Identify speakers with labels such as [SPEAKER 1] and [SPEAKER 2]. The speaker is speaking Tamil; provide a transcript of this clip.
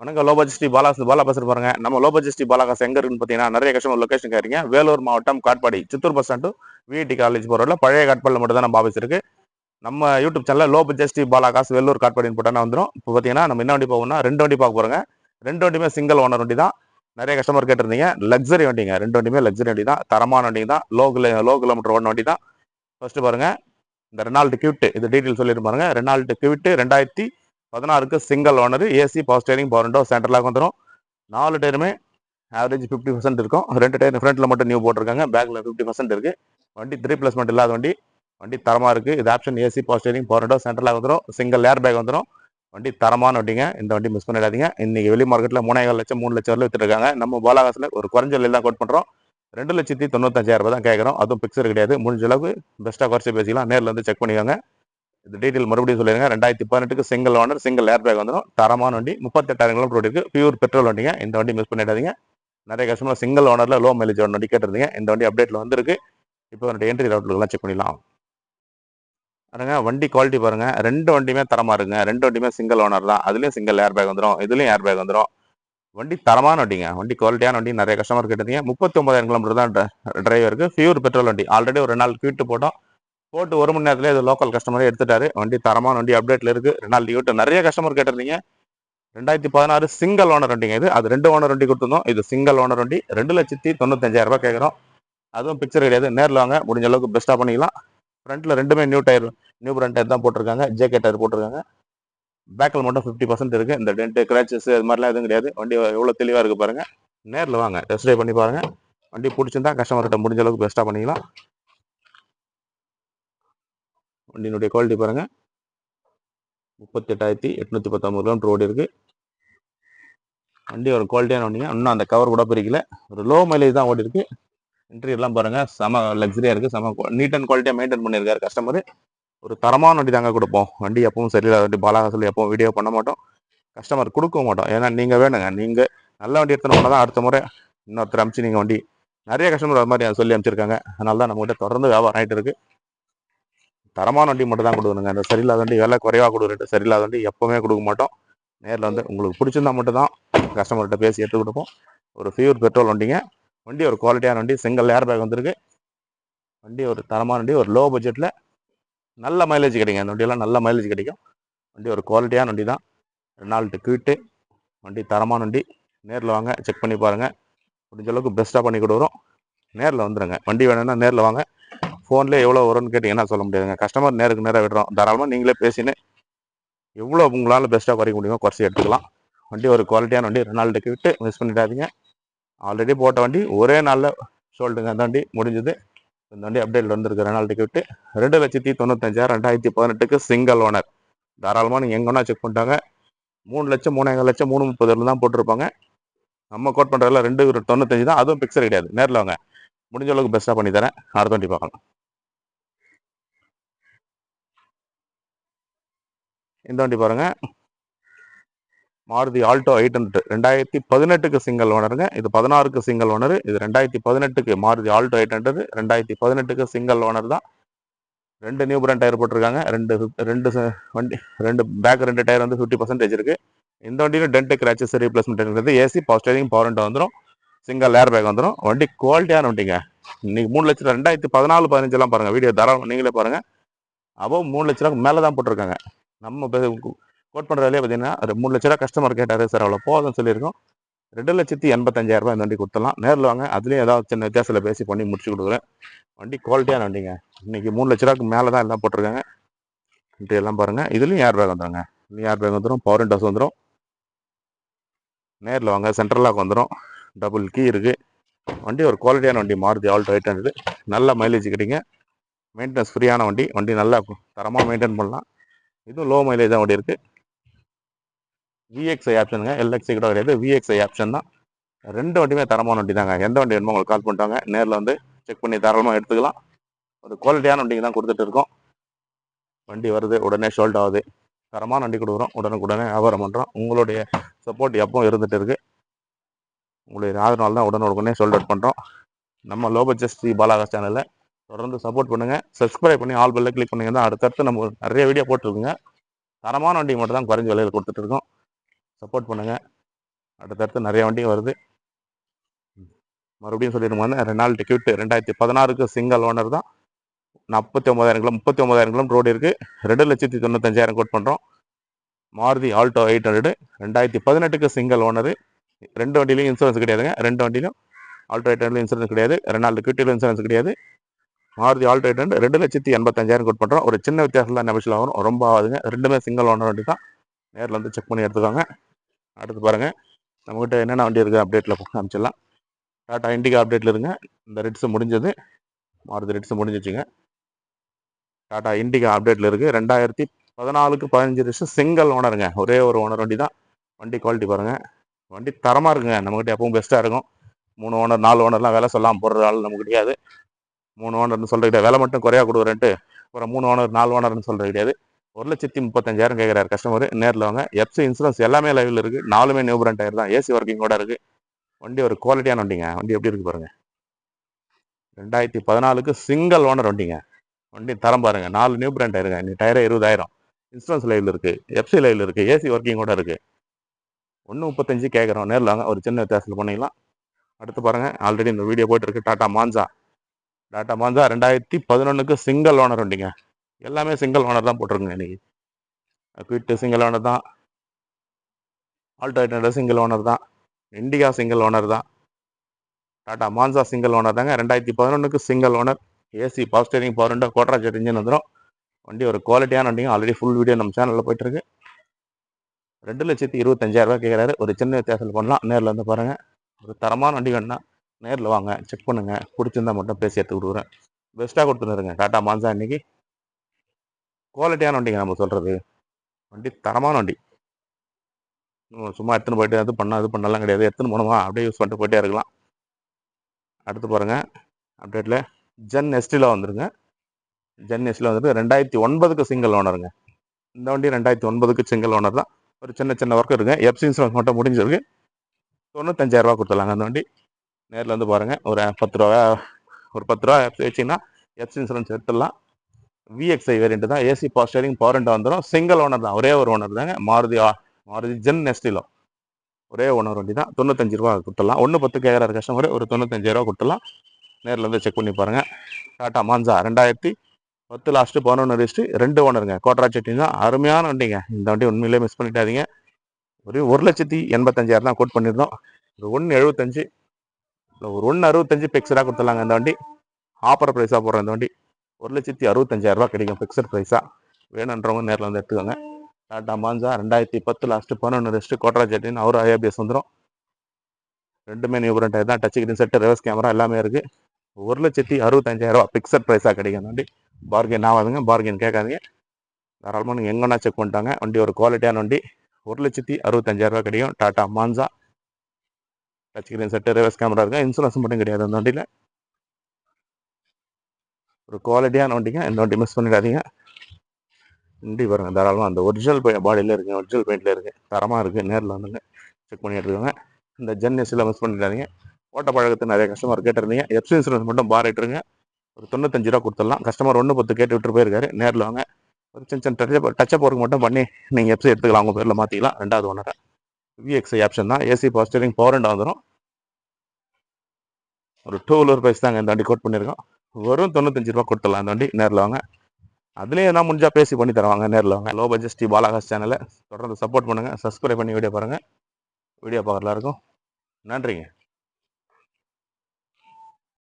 [SPEAKER 1] வணக்கம் லோ பட்ஜெட் பாலா பாலா பாருங்க. நம்ம லோ பாலாகாஸ் எங்க இருக்குன்னு பார்த்தீங்கன்னா நிறைய கஸ்டமர் லொக்கேஷன் கேறீங்க வேலூர் மாவட்டம் Katpadi Chittoor bus stand VIT college போகிறதுல பழைய காட்பாடியில் மட்டும் தான் நம்ம ஆஃபீஸ் இருக்குது நம்ம யூடியூப் சேனலில் லோ பட்ஜெட் பாலாகாஸ் வேலூர் காட்பாடின்னு போட்டால் வந்துடும் இப்போ பார்த்தீங்கன்னா நம்ம என்ன வண்டி போகணும்னா ரெண்டு வண்டி பார்க்க போகிறோங்க ரெண்டு வண்டியுமே சிங்கிள் ஓனர் வண்டி தான். நிறைய கஸ்டமர் கேட்டிருந்தீங்க. லக்ஸரி வண்டிங்க. ரெண்டு வண்டியுமே லக்ஸரி வண்டி தான். தரமான வண்டி தான். லோ கிலோ லோ கிலோமீட்டர் ஓடின வண்டி தான். ஃபஸ்ட்டு பாருங்கள் இந்த ரெனால்டு கியூட்டு இது டீட்டெயில் சொல்லிட்டு பாருங்க. ரெனால்டு கியூட்டு ரெண்டாயிரத்தி பதினாறுக்கு single owner AC power steering power window சென்டர்லாக வந்துடும் நாலு டயருமே ஆவரேஜ் ஃபிஃப்டி பர்சன்ட் இருக்கும். ரெண்டு டயர் ஃப்ரண்ட்டில் மட்டும் நியூ போட்டிருக்காங்க. பேக்கில் ஃபிஃப்டி பர்சன்ட் இருக்குது வண்டி த்ரீ ப்ளஸ்மெண்ட் இல்லாத வண்டி. வண்டி தரமாக இருக்குது இது option AC power steering power window சென்டர்லாக வந்துடும் சிங்கிள் ஏர் பேக் வந்துடும் வண்டி தரமான வண்டிங்க. இந்த வண்டி மிஸ் பண்ணிடாதீங்க. இன்னைக்கு வெளி மார்க்கெட்டில் மூணாயிரம் லட்சம் மூணு லட்சம் வரல வித்துருக்காங்க நம்ம பாலாகாசில் ஒரு குறைஞ்ச விலையில் தான் கோட் பண்ணுறோம் ரெண்டு லட்சத்தி தொண்ணூத்தஞ்சாயிரம் ரூபாய் தான் கேட்குறோம் அதுவும் பிக்சர் கிடையாது. முடிஞ்ச அளவுக்கு பெஸ்ட்டாக குறைச்சி பேசிக்கலாம். நேரில் வந்து செக் பண்ணிக்கோங்க. இந்த டீட்டெயில் மறுபடியும் சொல்லிடுங்க. ரெண்டாயிரத்தி பதினெட்டுக்கு single owner single air bag வந்துடும் தரமான வண்டி முப்பத்தெட்டாயிரம் கிலோமீட்டர் இருக்கு பியூர் பெட்ரோல் வண்டிங்க. இந்த வண்டி மிஸ் பண்ணிடாதீங்க. நிறைய கஸ்டமர் சிங்கிள் ஓனரில் லோ மைலேஜ் வண்டி கேட்டிருந்தீங்க. இந்த வண்டி அப்டேட்டில் வந்திருக்கு. இப்போ என்னுடைய என்ட்ரி ரவுட்லாம் செக் பண்ணிடலாம். பாருங்க வண்டி குவாலிட்டி பாருங்க. ரெண்டு வண்டியுமே தரமா இருக்குங்க. ரெண்டு வண்டியுமே சிங்கிள் ஓனர் தான். அதுலயும் சிங்கிள் ஏர் பேக் வந்துடும் இதுலயும் ஏர் பேக் வந்துடும் வண்டி தரமான வண்டிங்க. வண்டி குவாலிட்டியான வண்டி நிறைய கஸ்டமர் கேட்டிருந்தீங்க. முப்பத்தி ஒன்பதாயிரம் கிலோமீட்டர் தான் டிரைவருக்கு பியூர் பெட்ரோல் வண்டி. ஆல்ரெடி ஒரு நாள் கியூட்டு போட்டோம். போட்டு ஒரு மணி நேரத்தில் இது லோக்கல் கஸ்டமரே எடுத்துட்டாரு. வண்டி தரமான வண்டி அப்டேட்டில் இருக்குது ரெனால்டி யூட்டு நிறைய கஸ்டமர் கேட்டிருந்தீங்க. ரெண்டாயிரத்தி பதினாறு சிங்கிள் ஓனர் வண்டிங்க இது. அது ரெண்டு ஓனர் வண்டி கொடுத்துருந்தோம். இது சிங்கிள் ஓனர் வண்டி. ரெண்டு லட்சத்தி தொண்ணூத்தஞ்சாயிரம் ரூபாய் கேட்குறோம். அதுவும் பிக்சர் கிடையாது. நேரில் வாங்க. முடிஞ்ச அளவுக்கு பெஸ்ட்டாக பண்ணிக்கலாம். ஃப்ரண்ட்டில் ரெண்டுமே new tyre new brand tyre தான் போட்டிருக்காங்க. ஜேகே டயர் போட்டிருக்காங்க. பேக்கில் மட்டும் ஃபிஃப்டி பர்சன்ட் இருக்குது இந்த டென்ட் கிராச்சஸ் இது மாதிரிலாம் எதுவும் கிடையாது. வண்டி எவ்வளோ தெளிவாக இருக்குது பாருங்கள் நேரில் வாங்க. டெஸ்ட் ட்ரைவ் பண்ணி பாருங்கள் வண்டி பிடிச்சிருந்தா கஸ்டமர்கிட்ட முடிஞ்ச அளவுக்கு பெஸ்ட்டாக பண்ணிக்கலாம். வண்டியினுடைய குவாலிட்டி பாருங்க. முப்பத்தி எட்டாயிரத்தி எட்நூத்தி பத்தொன்பது கிலோமீட்டர் ஓடி இருக்கு. வண்டி ஒரு குவாலிட்டியான வண்டிங்க. இன்னும் அந்த கவர் கூட பிரிக்கல. ஒரு லோ மைலேஜ் தான் ஓடி இருக்கு. இன்டீரியர்லாம் பாருங்க. செம லக்ஸரியா இருக்கு. செம நீட் அண்ட் குவாலிட்டியா மெயின்டைன் பண்ணியிருக்காரு கஸ்டமர் ஒரு தரமான வண்டி தாங்க கொடுப்போம். வண்டி எப்பவும் சரியில்லாத வண்டி பாலாகாசில் எப்பவும் வீடியோ பண்ண மாட்டோம். கஸ்டமர் கொடுக்க மாட்டோம். ஏன்னா நீங்க வேணுங்க. நீங்க நல்ல வண்டி எடுத்துன தான் அடுத்த முறை இன்னொருத்தர் அமிச்சு நீங்க வண்டி. நிறைய கஸ்டமர் அது மாதிரி சொல்லி அனுப்பிச்சிருக்காங்க அதனால தான் நம்மகிட்ட தொடர்ந்து வியாபாரம் ஆகிட்டு இருக்கு. தரமான வண்டி மட்டும் தான் கொடுக்கணுங்க அந்த சரியில்லாத வண்டி விலை குறைவாக கொடுக்குறது சரியில்லாத வண்டி எப்போவுமே கொடுக்க மாட்டோம். நேரில் வந்து உங்களுக்கு பிடிச்சிருந்தா மட்டும் தான் கஸ்டமர்கிட்ட பேசி எடுத்து கொடுப்போம். ஒரு ஃபியூர் பெட்ரோல் வண்டிங்க. வண்டி ஒரு குவாலிட்டியான வண்டி சிங்கிள் ஏர் பேக் வந்திருக்கு. வண்டி ஒரு தரமான வண்டி ஒரு லோ பட்ஜெட்டில் நல்ல மைலேஜ் கிடைக்கும். அந்த வண்டியெல்லாம் நல்ல மைலேஜ் கிடைக்கும். வண்டி ஒரு குவாலிட்டியான வண்டி தான் ரெனால்ட்டு குயிட்டு வண்டி தரமான வண்டி. நேரில் வாங்க செக் பண்ணி பாருங்கள் முடிஞ்ச அளவுக்கு பெஸ்ட்டாக பண்ணி கொடுக்குறோம் நேரில் வந்துடுங்க வண்டி வேணும்னா நேரில் வாங்க. ஃபோன்லேயே எவ்வளோ வரும்னு கேட்டிங்கன்னா சொல்ல முடியாதுங்க. கஸ்டமர் நேருக்கு நேராக விடுறோம். தாராளமாக நீங்களே பேசினு எவ்வளோ உங்களால் பெஸ்ட்டாக குறைக்க முடியுமோ குறைச்சி எடுத்துக்கலாம். வண்டி ஒரு குவாலிட்டியான வண்டி ரெனால்ட்டுக்கு விட்டு மிஸ் பண்ணிடாதீங்க. ஆல்ரெடி போட்ட வண்டி ஒரே நாளில் சொல்லிட்டுங்க. அந்த வண்டி முடிஞ்சது. இந்த வண்டி அப்டேட்டில் வந்துருக்கு. ரெனால்டுக்கு விட்டு ரெண்டு லட்சத்தி தொண்ணூத்தஞ்சாயிரம் ரெண்டாயிரத்தி பதினெட்டுக்கு சிங்கிள் ஓனர் தாராளமாக நீங்கள் எங்கன்னா செக் பண்ணிட்டாங்க. மூணு லட்சம் மூணேகால் லட்சம் மூணு முப்பதுல தான் போட்டிருப்பாங்க. நம்ம கோட் பண்ணுறதுல ரெண்டு தொண்ணூத்தஞ்சு தான். அதுவும் பிக்சர் கிடையாது. நேரில் வாங்க. முடிஞ்ச அளவுக்கு பெஸ்ட்டாக பண்ணி தரேன் அடுத்த வண்டி பார்க்கலாம். இந்த வண்டி பாருங்க. Maruti Alto eight hundred. ரெண்டாயிரத்தி பதினெட்டுக்கு சிங்கிள் ஓனருங்க இது பதினாறுக்கு சிங்கிள் ஓனர் இது ரெண்டாயிரத்தி பதினெட்டுக்கு மாருதி ஆல்டோ எயிட் ஹண்ட்ரட். ரெண்டாயிரத்தி பதினெட்டுக்கு சிங்கிள் ஓனர் தான். ரெண்டு நியூ பிராண்ட் டயர் போட்டிருக்காங்க. ரெண்டு ரெண்டு வண்டி ரெண்டு பேக் ரெண்டு டயர் வந்து ஃபிஃப்டி பர்சன்டேஜ் இருக்கு. இந்த வண்டியில dent scratches replacement AC power steering power வந்துடும் சிங்கிள் ஏர் பேக் வந்துடும் வண்டி குவாலிட்டியான வண்டிங்க. இன்னைக்கு மூணு லட்சம் ரெண்டாயிரத்தி பதினாலு பதினஞ்செல்லாம் பாருங்கள் வீடியோ தாராளம் நீங்களே பாருங்கள் அப்போ மூணு லட்ச ரூபா மேலே தான் போட்டிருக்காங்க. நம்ம கோட் பண்ணுற வேலையை பார்த்தீங்கன்னா ஒரு மூணு லட்ச ரூபா கஸ்டமர் கேட்டார் சார் அவ்வளோ போதும்னு சொல்லியிருக்கோம். ரெண்டு லட்சத்தி எண்பத்தஞ்சாயிரம் ரூபாய் இந்த வண்டி கொடுத்துடலாம். நேரில் வாங்க. அதுலேயும் ஏதாவது சின்ன வித்தியாசத்தில் பேசி பண்ணி முடிச்சு கொடுக்குறேன். வண்டி குவாலிட்டியான வண்டிங்க. இன்றைக்கி மூணு லட்ச ரூபாய்க்கு மேலே தான் எல்லாம் போட்டிருக்காங்க. வண்டி எல்லாம் பாருங்கள் இதுலேயும் ஏர் பேக் வந்துடுங்க இதுலேயும் ஏர் பேக் வந்துடும் பவர் விண்டோஸ் வந்துடும் நேரில் வாங்க. சென்ட்ரலாக வந்துடும் டபுள் கீ இருக்குது வண்டி ஒரு குவாலிட்டியான வண்டி. மாறுதி ஆல் ரைட் ஹண்ட்ரட் நல்ல மைலேஜ் கிடைங்க. மெயின்டெனன்ஸ் ஃப்ரீயான வண்டி. வண்டி நல்லா தரமாக மெயின்டைன் பண்ணலாம். இதுவும் லோ மைலேஜ் தான் வண்டி இருக்கு. விஎக்ஸ்ஐ ஆப்ஷனுங்க எல்எக்ஸ்ஐ கூட கிடையாது. விஎக்ஸ்ஐ ஆப்ஷன் தான். ரெண்டு வண்டியுமே தரமான வண்டி தாங்க. எந்த வண்டி வேணுமோ உங்களுக்கு கால் பண்ணிட்டாங்க நேரில் வந்து செக் பண்ணி தாராளமாக எடுத்துக்கலாம். ஒரு குவாலிட்டியான வண்டிங்க தான் கொடுத்துட்டு இருக்கோம். வண்டி வருது உடனே ஷோல்ட் ஆகுது. தரமான வண்டி கொடுக்குறோம். உடனுக்குடனே வியாபாரம் பண்ணுறோம் உங்களுடைய சப்போர்ட் எப்பவும் இருந்துகிட்டு இருக்குது உங்களுடைய ஆதரவால் தான் உடனுக்குடனே ஷோல்ட் அவுட் பண்ணுறோம் நம்ம லோ பட்ஜெட் ஸ்ரீ பாலாகா சேனலில் தொடர்ந்து சப்போர்ட் பண்ணுங்கள் சப்ஸ்கிரைப் பண்ணி ஆல் பெல்ல கிளிக் தான் அடுத்தடுத்து நம்ம நிறைய வீடியோ போட்டிருக்குங்க. தரமான வண்டி மட்டும் தான் குறைஞ்ச விலையில் கொடுத்துட்ருக்கோம் சப்போர்ட் பண்ணுங்கள் அடுத்தடுத்து நிறைய வண்டியும் வருது. மறுபடியும் சொல்லிடுங்க ரெனால்டு கியூட்டு ரெண்டாயிரத்தி பதினாறுக்கு சிங்கிள் ஓனர் தான். நாற்பத்தி ஒம்பதாயிரம் கிலோ முப்பத்தி ஒம்பதாயிரம் கிலோ ரோடு இருக்குது ரெண்டு லட்சத்தி தொண்ணூத்தஞ்சாயிரம் கோட் பண்ணுறோம் மாருதி ஆல்டோ எயிட் ஹண்ட்ரடு ரெண்டாயிரத்தி பதினெட்டுக்கு சிங்கிள் ஓனரு ரெண்டு வண்டியிலையும் இன்சூரன்ஸ் கிடையாதுங்க. ரெண்டு வண்டியிலும் ஆல்டோ எயிட் ஹண்ட்ரட்லையும் இன்சூரன்ஸ் கிடையாது. ரெனால்டு கியூட்டிலும் இன்சூரன்ஸ் கிடையாது. மாருதி ஆல்டோ ரெண்டு லட்சத்தி எண்பத்தஞ்சாயிரம் கோட் பண்ணுறோம் ஒரு சின்ன வித்தியாசம் தான் நெபிஷில் ஆகும் ரொம்ப ஆகுதுங்க. ரெண்டுமே சிங்கிள் ஓனர் வண்டி தான். நேரில் வந்து செக் பண்ணி எடுத்துக்கோங்க. அடுத்து பாருங்கள் நம்மகிட்ட என்னென்ன வண்டி இருக்குது அப்டேட்டில் காமிச்சிடலாம். டாட்டா இண்டிகா அப்டேட்டில் இருங்க. இந்த ரெட்ஸு முடிஞ்சது. மாருதி ரெட்ஸு முடிஞ்சிச்சுங்க. டாட்டா இண்டிகா அப்டேட்டில் இருக்குது ரெண்டாயிரத்தி பதினாலுக்கு பதினஞ்சு லட்சம் சிங்கிள் ஓனருங்க ஒரே ஒரு ஓனர் வண்டி தான். வண்டி குவாலிட்டி பாருங்கள் வண்டி தரமாக இருக்குங்க. நம்மகிட்ட எப்பவும் பெஸ்ட்டாக இருக்கும். மூணு ஓனர் நாலு ஓனர்லாம் வேலை சொல்லாமல் போடுற ஆள் நமக்கு கிடையாது. மூணு ஓனர்னு சொல்கிற கிடையாது வேலை மட்டும் குறையா கொடுக்குறேன்ட்டு அப்புறம் மூணு ஓனர் நாலு ஓனர்னு சொல்கிறது கிடையாது. ஒரு லட்சத்தி முப்பத்தஞ்சாயிரம் கேட்குறாரு கஸ்டமர் நேரில் வாங்க. எப்சி இன்சூரன்ஸ் எல்லாமே லைவில் இருக்குது நாலுமே நியூ பிராண்ட் டயர் தான் ஏசி ஒர்க்கிங் கூட இருக்குது வண்டி ஒரு குவாலிட்டியான வண்டிங்க. வண்டி எப்படி இருக்கு பாருங்கள் ரெண்டாயிரத்தி பதினாலுக்கு சிங்கிள் ஓனர் வண்டிங்க. வண்டி தரம் பாருங்க. நாலு நியூ பிராண்ட் டயருங்க நீ டயரே இருபதாயிரம். இன்சூரன்ஸ் லைவில் இருக்குது எஃப்சி லைவில் இருக்குது ஏசி ஒர்க்கிங் கூட ஒன்று முப்பத்தஞ்சு கேட்குறோம். நேரில் வாங்க. ஒரு சின்ன வித்தியாசத்தில் பண்ணிக்கலாம். அடுத்து பாருங்கள் ஆல்ரெடி இந்த வீடியோ போயிட்டு இருக்கு. Tata Monza. டாட்டா மாஞ்சா ரெண்டாயிரத்தி பதினொன்றுக்கு சிங்கிள் ஓனர் வண்டிங்க எல்லாமே சிங்கிள் ஓனர் தான் போட்டிருக்குங்க இன்னைக்கு. குவிட்டு சிங்கிள் ஓனர் தான். ஆல்டர்னேட்டர் சிங்கிள் ஓனர் தான். இண்டிகா சிங்கிள் ஓனர் தான். டாட்டா மான்சா சிங்கிள் ஓனர் தாங்க. ரெண்டாயிரத்தி பதினொன்றுக்கு single owner AC power steering power window Quadrajet engine வந்துடும் வண்டி ஒரு குவாலிட்டியான வண்டிங்க. ஆல்ரெடி ஃபுல் வீடியோ நம்ம சேனலில் போயிட்டுருக்கு. ரெண்டு லட்சத்தி இருபத்தஞ்சாயிரரூபா கேட்குறாரு ஒரு சின்ன வித்தியாசத்தில் பண்ணலாம். நேரில் வந்து பாருங்கள் ஒரு தரமான வண்டி வேணும்னா நேரில் வாங்க செக் பண்ணுங்க. பிடிச்சிருந்தா மட்டும் பேசி எடுத்து கொடுக்குறேன் பெஸ்ட்டாக கொடுத்துருங்க டாட்டா மான்சா இன்றைக்கி குவாலிட்டியான வண்டிங்க நம்ம சொல்கிறது வண்டி தரமான வண்டி. சும்மா எடுத்துன்னு போயிட்டு அது பண்ணால் அது பண்ணலாம் கிடையாது. எடுத்துன்னு போனோமா அப்படியே யூஸ் பண்ணிட்டு போயிட்டே இருக்கலாம். அடுத்து பாருங்கள் அப்டேட்டில் ஜென் எஸ்டியில் வந்துருங்க. ஜென் எஸ்டியில் வந்துட்டு ரெண்டாயிரத்தி ஒன்பதுக்கு சிங்கிள் ஓனருங்க இந்த வண்டி ரெண்டாயிரத்தி ஒன்பதுக்கு சிங்கிள் ஓனர் தான். ஒரு சின்ன சின்ன ஒர்க் இருக்குங்க எஃப்சி இன்சூரன்ஸ் மட்டும் முடிஞ்சிருக்கு தொண்ணூத்தஞ்சாயிரரூபா கொடுத்துடலாங்க அந்த வண்டி. நேரில் வந்து பாருங்கள் ஒரு பத்து ரூபா ஒரு பத்து ரூபா வச்சிங்கன்னா எஃப்சி இன்சூரன்ஸ் எடுத்துடலாம். விஎக்ஸ்ஐ வேரியண்ட் தான். ஏசி பவர் ஸ்டேரிங் பவர் வந்துடும் சிங்கிள் ஓனர் தான். ஒரே ஒரு ஓனர் தாங்க. மாருதி மாருதி ஜென் நெஸ்டிலோ ஒரே ஓனர் வண்டி தான். தொண்ணூத்தஞ்சு ரூபா கொடுத்துடலாம். ஒன்று பத்து கேட்குறாரு கஸ்டமர் ஒரு தொண்ணூத்தஞ்சு கொடுத்துடலாம். நேரில் வந்து செக் பண்ணி பாருங்கள் டாட்டா மான்சா ரெண்டாயிரத்தி பத்து லாஸ்ட்டு பதினொன்று ரிஸ்ட்டு ரெண்டு ஓனருங்க கோட்ரா செட்டி தான். அருமையான வண்டிங்க. இந்த வண்டி உண்மையிலே மிஸ் பண்ணிட்டாதீங்க ஒரு ஒரு லட்சத்தி எண்பத்தஞ்சாயிரம் தான் கோட் பண்ணியிருந்தோம் ஒரு ஒன்று எழுபத்தஞ்சு ஒரு ஒன்று அறுபத்தஞ்சு பிக்சடாக கொடுத்துடலாங்க இந்த வண்டி. ஆஃபர் ப்ரைஸாக போடுற இந்த வண்டி. ஒரு லட்சத்தி அறுபத்தஞ்சாயிரரூபா கிடைக்கும் ஃபிக்ஸட் ப்ரைஸாக வேணுன்றவங்க நேரில் வந்து எடுத்துக்கோங்க. டாட்டா மாஞ்சா ரெண்டாயிரத்தி பத்து லாஸ்ட்டு பதினொன்று ரெஸ்ட்டு கோட்ரா ஜெட்டின்னு அவர் ஐஏபிஎஸ் வந்துடும் ரெண்டுமே நியூ பிராண்ட் தான் touch screen set reverse camera எல்லாமே இருக்குது ஒரு லட்சத்தி அறுபத்தஞ்சாயிரரூபா ரூபா ப்ரைஸாக கிடைக்கும் வண்டி. பார்கெயின் ஆகாதுங்க பார்கெயின் கேட்காதீங்க. தாராளமாக நீங்கள் எங்கன்னா செக் பண்ணிட்டாங்க. வண்டி ஒரு குவாலிட்டியான வண்டி. ஒரு லட்சத்தி அறுபத்தஞ்சாயிரரூபா கிடைக்கும். Tata Manza touch screen reverse camera இருக்கும் இன்சூரன்ஸ் மட்டும் கிடையாது. அந்த வண்டியில். ஒரு குவாலிட்டியான வண்டிங்க. இந்த வண்டி மிஸ் பண்ணிடாதீங்க. வண்டி பாருங்கள் தாராளமாக அந்த ஒரிஜினல் பாடியில் இருக்குது ஒரிஜினல் பெயிண்டில் இருக்கு. தரமாக இருக்குது நேரில் வந்துங்க. செக் பண்ணிகிட்டு இருக்காங்க இந்த ஜென் மிஸ் பண்ணிடாதீங்க. ஓட்ட பழக்கத்தை நிறைய கஸ்டமர் கேட்டிருந்தீங்க. எஃப்சி இன்சூரன்ஸ் மட்டும் பாரிட்டுருங்க ஒரு தொண்ணூத்தஞ்சு ரூபா கொடுத்துடலாம். கஸ்டமர் ஒன்று பத்து கேட்டு விட்டு போயிருக்காரு. நேரில் வாங்க. ஒரு சின்ன சின்ன டச்சப் டச்சப் ஒர்க் மட்டும் பண்ணி நீங்கள் எஃப்சி எடுத்துக்கலாம். உங்கள் பேரில் மாற்றிக்கலாம் ரெண்டாவது ஒன்றரை விஎக்ஸ்ஐ ஆப்ஷன் தான். ஏசி பாஸ்டரிங் பவர் ரெண்டு வந்துடும் ஒரு டூ வீலர் ப்ரைஸ் தாங்க இந்த வண்டி கோட் பண்ணியிருக்கோம் வெறும் தொண்ணூத்தஞ்சு ரூபா கொடுத்துடலாம் இந்த வண்டி நேரில் வாங்க. அதுலேயே நான் முடிஞ்சால் பேசி பண்ணி தருவாங்க நேரில் வாங்க. லோ பட்ஜெட் ஸ்ரீ பாலாகாஸ் சேனலை தொடர்ந்து சப்போர்ட் பண்ணுங்கள் சப்ஸ்கிரைப் பண்ணி வீடியோ பாருங்கள் வீடியோ பார்க்குற இருக்கும் நன்றிங்க.